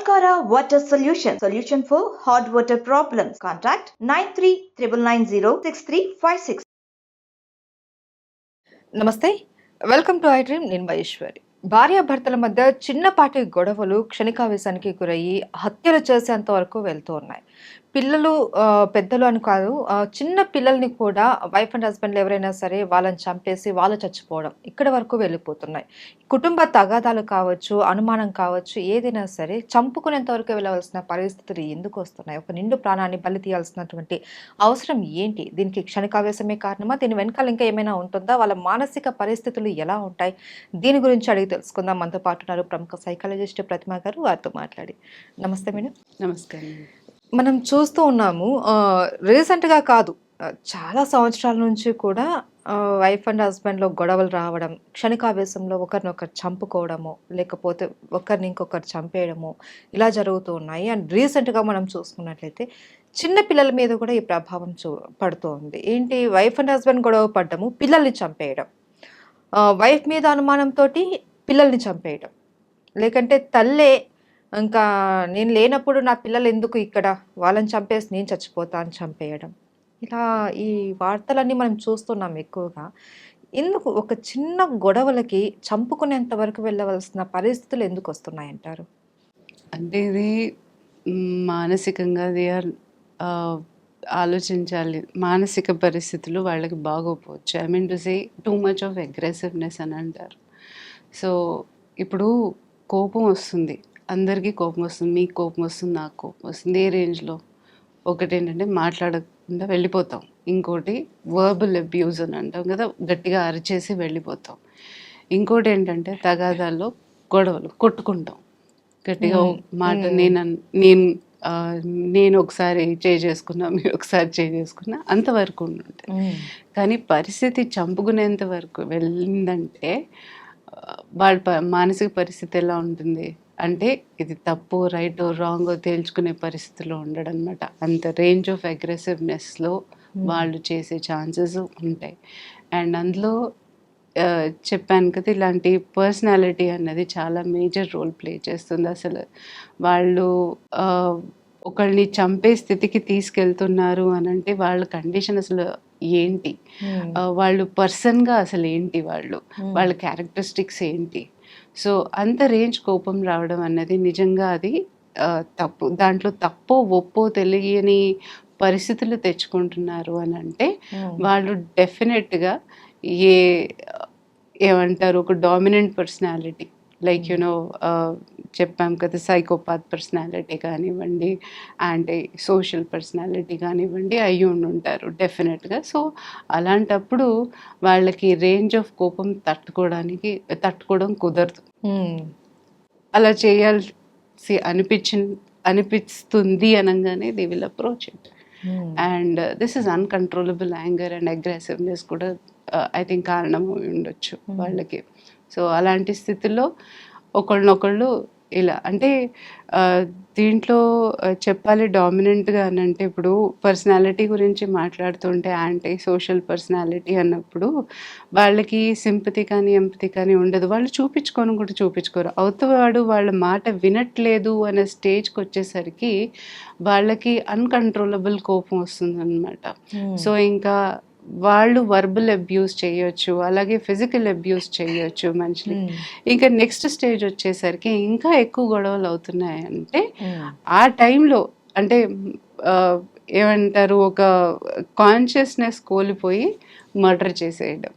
Volcara Water Solution. Solution for hot water problems. Contact 9399906356. నమస్తే welcome to I dream నేను మహేశ్వరి భార్యాభర్తల మధ్య చిన్నపాటి గొడవలు క్షణికావేశానికి గురయ్యి హత్యలు చేసేంత వరకు వెళ్తూ ఉన్నాయి పిల్లలు పెద్దలు అని కాదు చిన్న పిల్లల్ని కూడా వైఫ్ అండ్ హస్బెండ్లు ఎవరైనా సరే వాళ్ళని చంపేసి వాళ్ళు చచ్చిపోవడం ఇక్కడ వరకు వెళ్ళిపోతున్నాయి. కుటుంబ తగాదాలు కావచ్చు అనుమానం కావచ్చు ఏదైనా సరే చంపుకునేంత వరకు వెళ్ళవలసిన పరిస్థితులు ఎందుకు వస్తున్నాయి? ఒక నిండు ప్రాణాన్ని బలి తీయాల్సినటువంటి అవసరం ఏంటి? దీనికి క్షణికావేశమే కారణమా? దీని వెనకాల ఇంకా ఏమైనా ఉంటుందా? వాళ్ళ మానసిక పరిస్థితులు ఎలా ఉంటాయి? దీని గురించి అడిగి తెలుసుకుందాం. మనతో పాటు ఉన్నారు ప్రముఖ సైకాలజిస్ట్ ప్రతిమ గారు. వారితో మాట్లాడి. నమస్తే మేడం. నమస్కారం. మనం చూస్తూ ఉన్నాము రీసెంట్గా కాదు. చాలా సంవత్సరాల నుంచి కూడా వైఫ్ అండ్ హస్బెండ్లో గొడవలు రావడం క్షణికావేశంలో ఒకరినొకరు చంపుకోవడము లేకపోతే ఒకరిని ఇంకొకరు చంపేయడము ఇలా జరుగుతూ ఉన్నాయి. అండ్ రీసెంట్గా మనం చూసుకున్నట్లయితే చిన్న పిల్లల మీద కూడా ఈ ప్రభావం చూ పడుతూ ఉంది. ఏంటి? వైఫ్ అండ్ హస్బెండ్ గొడవ పడ్డము పిల్లల్ని చంపేయడం. వైఫ్ మీద అనుమానంతో పిల్లల్ని చంపేయడం. లేకంటే తల్లే ఇంకా నేను లేనప్పుడు నా పిల్లలు ఎందుకు ఇక్కడ? వాళ్ళని చంపేసి నేను చచ్చిపోతా అని చంపేయడం. ఇలా ఈ వార్తలన్నీ మనం చూస్తున్నాం ఎక్కువగా. ఎందుకు ఒక చిన్న గొడవలకి చంపుకునేంత వరకు వెళ్ళవలసిన పరిస్థితులు ఎందుకు వస్తున్నాయంటారు? అంటే ఇది మానసికంగా దే ఆర్ ఆలోచించాలి. మానసిక పరిస్థితులు వాళ్ళకి బాగోపోవచ్చు I mean to say too much of aggressiveness అని అంటారు. సో ఇప్పుడు కోపం వస్తుంది. అందరికీ కోపం వస్తుంది మీకు కోపం వస్తుంది నాకు కోపం వస్తుంది. ఏ రేంజ్లో ఒకటి ఏంటంటే మాట్లాడకుండా వెళ్ళిపోతాం. ఇంకోటి వర్బల్ అబ్యూజ్ అని అంటాం కదా గట్టిగా అరిచేసి వెళ్ళిపోతాం. ఇంకోటి ఏంటంటే తగాదాల్లో గొడవలు కొట్టుకుంటాం. గట్టిగా మాట. నేను నేను నేను ఒకసారి చేయి చేసుకున్నా మీరు ఒకసారి చేయి చేసుకున్నా అంతవరకు ఉంటుంది కానీ పరిస్థితి చంపుకునేంత వరకు వెళ్ళిందంటే వాళ్ళ మానసిక పరిస్థితి ఎలా ఉంటుంది? అంటే ఇది తప్పు రైట్ రాంగ్ తేల్చుకునే పరిస్థితిలో ఉండడం అనమాట అంత రేంజ్ ఆఫ్ అగ్రెసివ్నెస్లో వాళ్ళు చేసే ఛాన్సెస్ ఉంటాయి. అండ్ అందులో చెప్పాను కదా ఇలాంటి పర్సనాలిటీ అన్నది చాలా మేజర్ రోల్ ప్లే చేస్తుంది. అసలు వాళ్ళు ఒకళ్ళని చంపే స్థితికి తీసుకెళ్తున్నారు అని అంటే వాళ్ళ కండిషన్ అసలు ఏంటి? ఆ, వాళ్ళు పర్సన్గా అసలు ఏంటి వాళ్ళు? వాళ్ళ క్యారెక్టరిస్టిక్స్ ఏంటి? సో అంత రేంజ్ కోపం రావడం అన్నది నిజంగా అది తప్పు. దాంట్లో తప్పో ఒప్పో తెలియని పరిస్థితులు తెచ్చుకుంటున్నారు అని అంటే వాళ్ళు డెఫినెట్గా ఏ ఏమంటారు ఒక డామినెంట్ పర్సనాలిటీ లైక్ యునో చెప్పాం కదా సైకోపాత్ పర్సనాలిటీ కానివ్వండి అంటే సోషల్ పర్సనాలిటీ కానివ్వండి అయ్యి ఉండి ఉంటారు డెఫినెట్గా సో అలాంటప్పుడు వాళ్ళకి రేంజ్ ఆఫ్ కోపం తట్టుకోవడానికి తట్టుకోవడం కుదరదు. అలా చేయాల్సి అనిపించి అనిపిస్తుంది అనగానే they will approach it and this is uncontrollable anger and aggressiveness కూడా ఐ థింక్ కారణం ఉండొచ్చు Hmm. వాళ్ళకి. సో అలాంటి స్థితిలో ఒకళ్ళనొకళ్ళు ఇలా అంటే దీంట్లో చెప్పాలి డామినెంట్గా అని అంటే ఇప్పుడు పర్సనాలిటీ గురించి మాట్లాడుతుంటే యాంటీ సోషల్ పర్సనాలిటీ అన్నప్పుడు వాళ్ళకి సింపతి కానీ ఎంపతి కానీ ఉండదు. వాళ్ళు చూపించుకొని కూడా చూపించుకోరు. అవతవాడు వాళ్ళ మాట వినట్లేదు అనే స్టేజ్కి వచ్చేసరికి వాళ్ళకి అన్కంట్రోలబుల్ కోపం వస్తుంది సో ఇంకా వాళ్ళు వర్బల్ అబ్యూస్ చేయొచ్చు అలాగే ఫిజికల్ అబ్యూస్ చేయొచ్చు మనుషులు ఇంకా నెక్స్ట్ స్టేజ్ వచ్చేసరికి ఇంకా ఎక్కువ గొడవలు అవుతున్నాయి అంటే ఆ టైంలో అంటే ఏమంటారు ఒక కాన్షియస్నెస్ కోల్పోయి మర్డర్ చేసేయడం.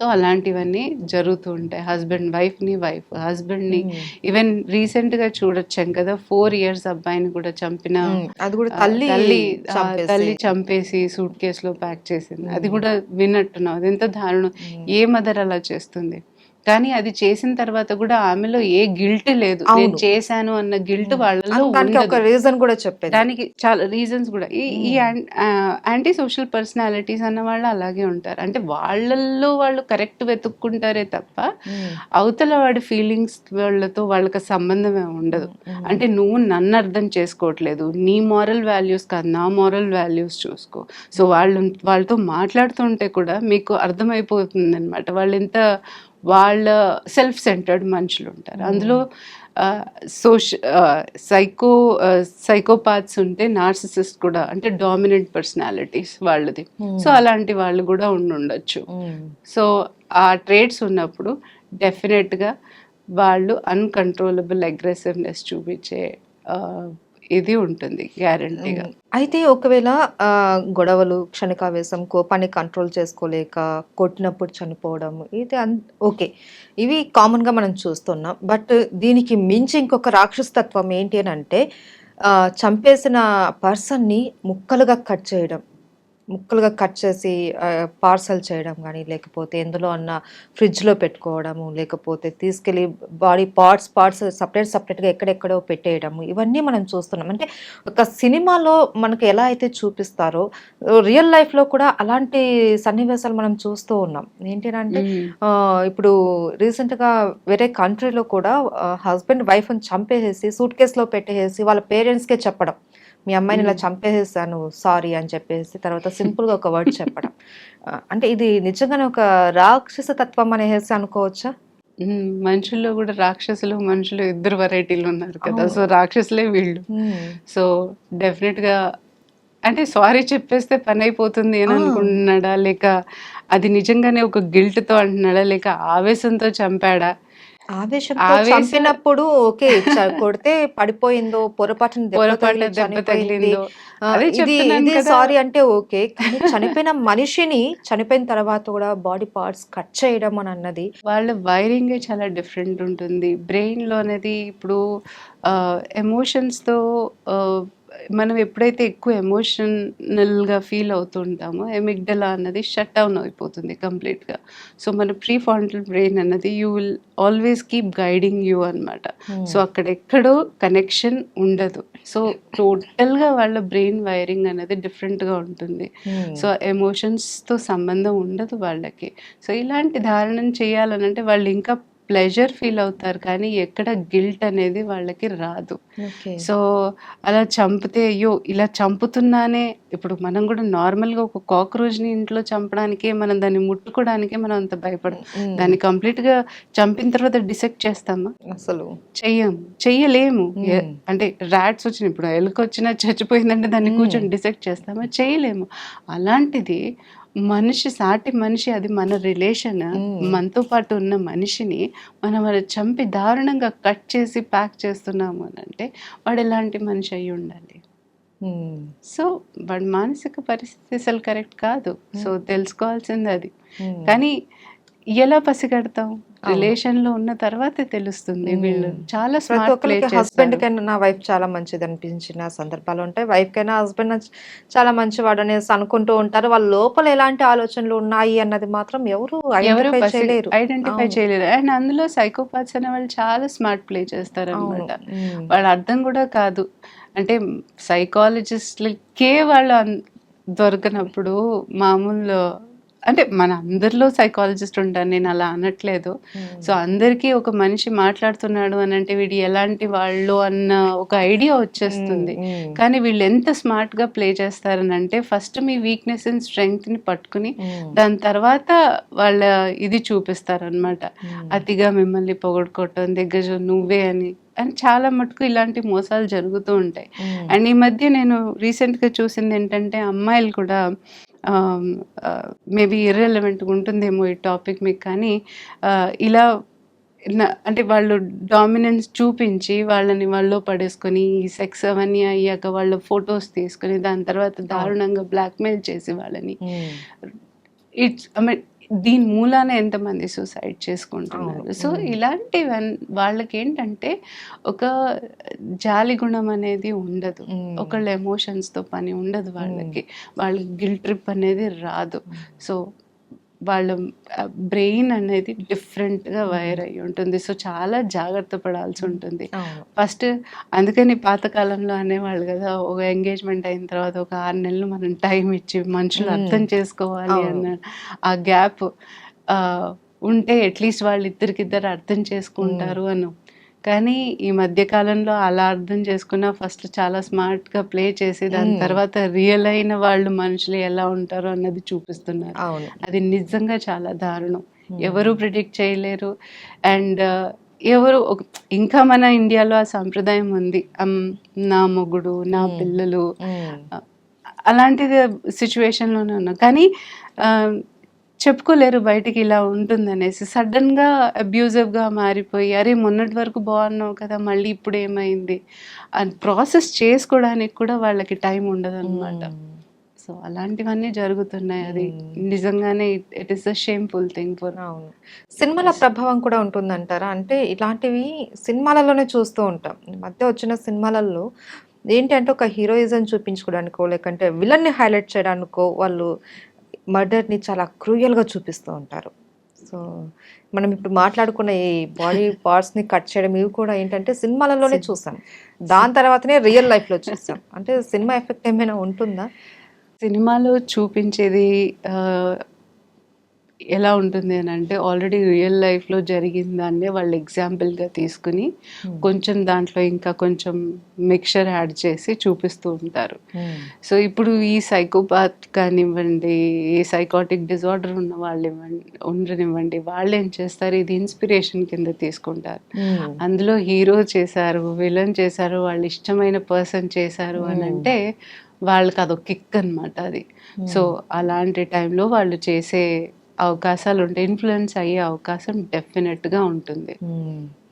సో అలాంటివన్నీ జరుగుతూ ఉంటాయి. హస్బెండ్ వైఫ్ని వైఫ్ హస్బెండ్ని ఈవెన్ రీసెంట్గా చూడొచ్చాం కదా ఫోర్ ఇయర్స్ అబ్బాయిని కూడా చంపిన అది కూడా తల్లి తల్లి చంపేసి. తల్లి చంపేసి సూట్ కేసులో ప్యాక్ చేసింది. అది కూడా విన్నట్టున్నాం అది ఎంత దారుణం. ఏ మదర్ అలా చేస్తుంది? కానీ అది చేసిన తర్వాత కూడా ఆమెలో ఏ గిల్ట్ లేదు. నేను. చేశాను అన్న గిల్ట్ వాళ్ళలో ఒక. రీజన్ కూడా చెప్పేది. దానికి చాలా రీజన్స్ కూడా. ఈ ఈ యాంటీ సోషల్ పర్సనాలిటీస్ అన్న వాళ్ళు అలాగే ఉంటారు. అంటే వాళ్ళల్లో వాళ్ళు కరెక్ట్ వెతుక్కుంటారే తప్ప అవతల వాడి ఫీలింగ్స్ వాళ్ళతో వాళ్ళకి సంబంధమే ఉండదు. అంటే నువ్వు నన్ను అర్థం చేసుకోవట్లేదు. నీ మారల్ వాల్యూస్ కాదు నా మారల్ వాల్యూస్ చూసుకో. సో వాళ్ళు వాళ్ళతో మాట్లాడుతుంటే కూడా మీకు అర్థమైపోతుంది అనమాట వాళ్ళు ఎంత వాళ్ళ సెల్ఫ్ సెంటర్డ్ మనుషులు ఉంటారు. అందులో సోష సైకో సైకోపాత్స్ ఉంటే నార్సిసిస్ట్ కూడా అంటే డామినెంట్ పర్సనాలిటీస్ వాళ్ళది. సో అలాంటి వాళ్ళు కూడా ఉండి ఉండొచ్చు. సో ఆ ట్రేడ్స్ ఉన్నప్పుడు డెఫినెట్గా వాళ్ళు అన్కంట్రోలబుల్ అగ్రెసివ్నెస్ చూపించే ఇది ఉంటుంది గ్యారంటీగా అయితే ఒకవేళ గొడవలు క్షణికావేశం కోపాన్ని కంట్రోల్ చేసుకోలేక కొట్టినప్పుడు చనిపోవడం ఇది ఓకే. ఇవి కామన్గా మనం చూస్తున్నాం. బట్ దీనికి మించి ఇంకొక రాక్షసతత్వం ఏంటి అని అంటే చంపేసిన పర్సన్ని ముక్కలుగా కట్ చేయడం. ముక్కలుగా కట్ చేసి పార్సల్ చేయడం కానీ లేకపోతే ఎందులో అన్న ఫ్రిడ్జ్లో పెట్టుకోవడము లేకపోతే తీసుకెళ్ళి బాడీ పార్ట్స్ పార్ట్స్ సపరేట్ సపరేట్గా ఎక్కడెక్కడో పెట్టేయడము ఇవన్నీ మనం చూస్తున్నాం. అంటే ఒక సినిమాలో మనకు ఎలా అయితే చూపిస్తారో రియల్ లైఫ్లో కూడా అలాంటి సన్నివేశాలు మనం చూస్తూ ఉన్నాం. ఏంటి అంటే మ్మ్. ఆ, ఇప్పుడు రీసెంట్గా వేరే కంట్రీలో కూడా హస్బెండ్ వైఫ్ని చంపేసేసి సూట్ కేసులో పెట్టేసి వాళ్ళ పేరెంట్స్కే చెప్పడం. మీ అమ్మాయిని ఇలా చంపేసేసాను సారీ అని చెప్పేసి తర్వాత సింపుల్గా ఒక వర్డ్ చెప్పడం. అంటే ఇది నిజంగానే ఒక రాక్షస తత్వం అనేసి అనుకోవచ్చా. మనుషుల్లో కూడా రాక్షసులు మనుషులు ఇద్దరు వెరైటీలు ఉన్నారు కదా. సో రాక్షసులే వీళ్ళు. సో డెఫినెట్గా అంటే సారీ చెప్పేస్తే పని అయిపోతుంది అని. అనుకుంటున్నాడా? లేక అది నిజంగానే ఒక గిల్ట్తో అంటున్నాడా? లేక ఆవేశంతో చంపాడా? ఆవేశంతో చంపినప్పుడు ఓకే కొడితే పడిపోయిందో పొరపాటున దెబ్బ. తగిలిందో ఇది. సారీ అంటే ఓకే కానీ చనిపోయిన మనిషిని చనిపోయిన తర్వాత కూడా బాడీ పార్ట్స్ కట్ చేయడం అని అన్నది వాళ్ళ వైరింగే చాలా డిఫరెంట్ ఉంటుంది బ్రెయిన్లో అనేది ఇప్పుడు ఎమోషన్స్తో మనం ఎప్పుడైతే ఎక్కువ ఎమోషనల్గా ఫీల్ అవుతుంటామో ఎమిగ్డలా అన్నది షట్ డౌన్ అయిపోతుంది కంప్లీట్గా సో మన ప్రీ ఫాంటల్ బ్రెయిన్ అన్నది you will always keep guiding you అనమాట సో అక్కడ ఎక్కడో కనెక్షన్ ఉండదు. సో టోటల్గా వాళ్ళ బ్రెయిన్ వైరింగ్ అనేది డిఫరెంట్గా ఉంటుంది. సో ఎమోషన్స్తో సంబంధం ఉండదు వాళ్ళకి. సో ఇలాంటి ధారణం చేయాలనంటే వాళ్ళు ఇంకా ప్లెజర్ ఫీల్ అవుతారు కానీ ఎక్కడ గిల్ట్ అనేది వాళ్ళకి రాదు. సో అలా చంపితే అయ్యో ఇలా చంపుతున్నానే. ఇప్పుడు మనం కూడా నార్మల్గా ఒక కాక్రోచ్ని ఇంట్లో చంపడానికే మనం దాన్ని ముట్టుకోవడానికే మనం అంత భయపడతాం దాన్ని కంప్లీట్గా చంపిన తర్వాత డిసెక్ట్ చేస్తామా? అసలు. చెయ్యం. చెయ్యలేము. అంటే ర్యాట్స్ వచ్చిన ఇప్పుడు ఎలుక వచ్చినా చచ్చిపోయిందంటే దాన్ని. కూర్చొని డిసెక్ట్ చేస్తామా? చేయలేము అలాంటిది మనిషి సాటి మనిషి అది మన రిలేషన్ మ్మ్. మనతో పాటు ఉన్న మనిషిని మనం అది చంపి దారుణంగా కట్ చేసి ప్యాక్ చేస్తున్నాము అని అంటే వాడు ఎలాంటి మనిషి అయి ఉండాలి? ఉమ్, సో వాడి మానసిక పరిస్థితి అసలు కరెక్ట్ కాదు. సో తెలుసుకోవాల్సింది అది. కానీ ఎలా పసిగడతాం. రిలేషన్లో ఉన్న తర్వాతే తెలుస్తుంది. వీళ్ళు. చాలా ప్రతి ఒక్కరికి హస్బెండ్ కైనా నా వైఫ్ చాలా మంచిది అనిపించిన సందర్భాలు ఉంటాయి. వైఫ్ కైనా హస్బెండ్ చాలా మంచివాడు అనేసి అనుకుంటూ ఉంటారు. వాళ్ళ లోపల ఎలాంటి ఆలోచనలు ఉన్నాయి అన్నది మాత్రం ఎవరు ఐడెంటిఫై చేయలేరు. ఐడెంటిఫై. చేయలేరు. అండ్ అందులో సైకోపాత్స్ అనే వాళ్ళు చాలా స్మార్ట్ ప్లే చేస్తారు అనమాట. వాళ్ళ అర్థం కూడా కాదు. అంటే సైకాలజిస్ట్లకే వాళ్ళు అన్- దొరకనప్పుడు మామూలు అంటే మన అందరిలో సైకాలజిస్ట్ ఉంటారు నేను అలా అనట్లేదు. సో అందరికీ ఒక మనిషి మాట్లాడుతున్నాడు అని అంటే వీడు ఎలాంటి వాళ్ళు అన్న ఒక ఐడియా వచ్చేస్తుంది ఉమ్, ఉమ్. కానీ వీళ్ళు ఎంత స్మార్ట్గా ప్లే చేస్తారని అంటే ఫస్ట్ మీ వీక్నెస్ అండ్ స్ట్రెంగ్త్ని పట్టుకుని. దాని తర్వాత వాళ్ళ ఇది చూపిస్తారు అనమాట. అతిగా మిమ్మల్ని పొగడుకోవటం దగ్గర నువ్వే అని అని చాలా మటుకు ఇలాంటి మోసాలు జరుగుతూ ఉంటాయి. అండ్ ఈ మధ్య నేను రీసెంట్గా చూసింది ఏంటంటే అమ్మాయిలు కూడా మేబీ ఇర్రెలవెంట్గా ఉంటుందేమో ఈ టాపిక్ మీకు కానీ ఇలా అంటే వాళ్ళు డామినెన్స్ చూపించి వాళ్ళని వాళ్ళు పడేసుకొని ఈ సెక్స్ అవన్నీ అయ్యాక వాళ్ళ ఫొటోస్ తీసుకొని దాని తర్వాత దారుణంగా బ్లాక్మెయిల్ చేసి వాళ్ళని. ఇట్స్ ఐ మీన్ దీని మూలాన ఎంతమంది సూసైడ్ చేసుకుంటున్నారు. సో. ఇలాంటి వాళ్ళకి ఏంటంటే ఒక జాలి గుణం అనేది ఉండదు. ఒకళ్ళ ఎమోషన్స్తో పని ఉండదు వాళ్ళకి వాళ్ళకి గిల్ ట్రిప్ అనేది రాదు సో వాళ్ళ బ్రెయిన్ అనేది different గా వైర్ అయి ఉంటుంది. సో చాలా జాగ్రత్త పడాల్సి ఉంటుంది. ఫస్ట్ అందుకని పాతకాలంలో అనేవాళ్ళు కదా ఒక ఎంగేజ్మెంట్ అయిన తర్వాత ఒక ఆరు నెలలు మనం టైం ఇచ్చి మనుషులు. అర్థం చేసుకోవాలి. అన్న ఆ గ్యాప్ ఉంటే అట్లీస్ట్ వాళ్ళు ఇద్దరికిద్దరు అర్థం చేసుకుంటారు అను. కానీ ఈ మధ్య కాలంలో అలా అర్థం చేసుకున్న ఫస్ట్ చాలా స్మార్ట్గా ప్లే చేసి దాని. తర్వాత రియల్ అయిన వాళ్ళు మనుషులు ఎలా ఉంటారో అన్నది చూపిస్తున్నారు. అది నిజంగా చాలా దారుణం. ఎవరు ప్రిడిక్ట్ చేయలేరు. అండ్ ఎవరు ఒక- ఇంకా మన ఇండియాలో ఆ సాంప్రదాయం ఉంది. నా మొగుడు నా. పిల్లలు. అలాంటిది సిచ్యువేషన్లోనే ఉన్నా. కానీ చెప్పుకోలేరు బయటికి ఇలా ఉంటుందనేసి. సడన్గా అబ్యూజివ్గా మారిపోయి అరే మొన్నటి వరకు బాగున్నావు కదా మళ్ళీ ఇప్పుడు ఏమైంది? అది ప్రాసెస్ చేసుకోవడానికి కూడా వాళ్ళకి టైం ఉండదు అనమాట. సో అలాంటివన్నీ జరుగుతున్నాయి. అది. నిజంగానే it is a shameful thing for అవును. సినిమాల ప్రభావం కూడా ఉంటుందంటారా? అంటే ఇలాంటివి సినిమాలలోనే చూస్తూ ఉంటాం. మధ్య వచ్చిన సినిమాలలో ఏంటి అంటే ఒక హీరోయిజం చూపించుకోవడానికో లేకంటే విలన్ని హైలైట్ చేయడానికో వాళ్ళు మర్డర్ని చాలా క్రూయల్గా చూపిస్తూ ఉంటారు. సో మనం ఇప్పుడు మాట్లాడుకున్న ఈ బాడీ పార్ట్స్ని కట్ చేయడం ఇవి కూడా ఏంటంటే సినిమాలలోనే చూసాం. దాని తర్వాతనే రియల్ లైఫ్లో చూసాం. అంటే సినిమా ఎఫెక్ట్ ఏమైనా ఉంటుందా? సినిమాలో చూపించేది ఎలా ఉంటుంది అని అంటే ఆల్రెడీ రియల్ లైఫ్లో జరిగిన దాన్నే వాళ్ళు ఎగ్జాంపుల్గా తీసుకుని కొంచెం దాంట్లో ఇంకా కొంచెం మిక్చర్ యాడ్ చేసి చూపిస్తూ ఉంటారు. సో ఇప్పుడు ఈ సైకోపాత్ కానివ్వండి ఈ సైకాటిక్ డిజార్డర్ ఉన్న వాళ్ళు ఇవ్వండి ఉండనివ్వండి వాళ్ళు ఏం చేస్తారు? ఇది ఇన్స్పిరేషన్ కింద తీసుకుంటారు. అందులో హీరో చేశారు విలన్ చేశారు వాళ్ళు ఇష్టమైన పర్సన్ చేశారు అని Hmm. అంటే వాళ్ళకి అదొక కిక్ అనమాట అది. సో అలాంటి టైంలో వాళ్ళు చేసే అవకాశాలు ఉంటాయి ఇన్ఫ్లుయెన్స్ అయ్యే అవకాశం డెఫినెట్గా ఉంటుంది.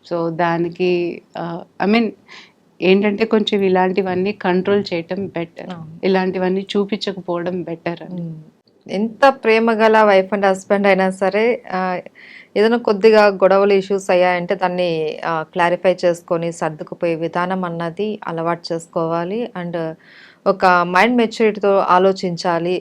సో దానికి ఐ మీన్ ఏంటంటే కొంచెం ఇలాంటివన్నీ కంట్రోల్ చేయటం బెటర్ ఇలాంటివన్నీ చూపించకపోవడం బెటర్ అని. మ్మ్. ఎంత ప్రేమ గల వైఫ్ అండ్ హస్బెండ్ అయినా సరే ఏదైనా కొద్దిగా గొడవలు ఇష్యూస్ అయ్యాయంటే దాన్ని క్లారిఫై చేసుకొని సర్దుకుపోయే విధానం అన్నది అలవాటు చేసుకోవాలి. అండ్ ఒక మైండ్ మెచ్యూరిటీతో ఆలోచించాలి.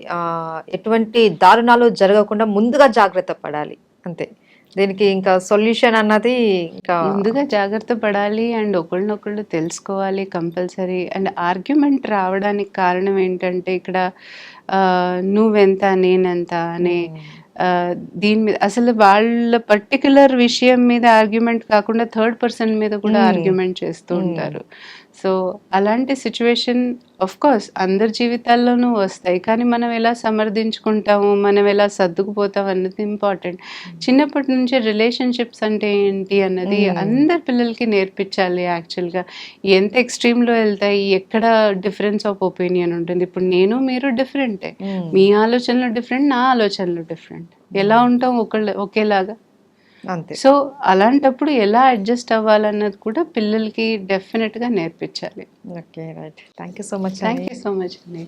ఎటువంటి దారుణాలు జరగకుండా ముందుగా జాగ్రత్త పడాలి. అంతే. దీనికి ఇంకా సొల్యూషన్ అన్నది ఇంకా ముందుగా జాగ్రత్త పడాలి అండ్ ఒకళ్ళనొకళ్ళు తెలుసుకోవాలి కంపల్సరీ అండ్ ఆర్గ్యుమెంట్ రావడానికి కారణం ఏంటంటే ఇక్కడ నువ్వెంత నేనెంత అనే ఆ, దీని మీద అసలు వాళ్ళ పర్టికులర్ విషయం మీద ఆర్గ్యుమెంట్ కాకుండా థర్డ్ పర్సన్ మీద కూడా Hmm. ఆర్గ్యుమెంట్ చేస్తూ Hmm. ఉంటారు. సో అలాంటి సిచ్యువేషన్ ఆఫ్ కోర్స్ అందరి జీవితాల్లోనూ వస్తాయి. కానీ మనం ఎలా సమర్థించుకుంటాము? మనం ఎలా సర్దుకుపోతాం అన్నది ఇంపార్టెంట్ చిన్నప్పటి నుంచి రిలేషన్షిప్స్ అంటే ఏంటి అన్నది Hmm. అందరి పిల్లలకి నేర్పించాలి యాక్చువల్గా ఎంత ఎక్స్ట్రీమ్లో వెళ్తాయి? ఎక్కడ డిఫరెన్స్ ఆఫ్ ఒపీనియన్ ఉంటుంది? ఇప్పుడు నేను మీరు డిఫరెంటే మ్మ్. మీ ఆలోచనలు డిఫరెంట్ నా ఆలోచనలు డిఫరెంట్ ఎలా ఉంటాం ఒకళ్ళు ఒకేలాగా? సో అలాంటప్పుడు ఎలా అడ్జస్ట్ అవ్వాలన్నది కూడా పిల్లలకి డెఫినెట్గా నేర్పించాలి. Okay right. Thank you so much thank you so much అండి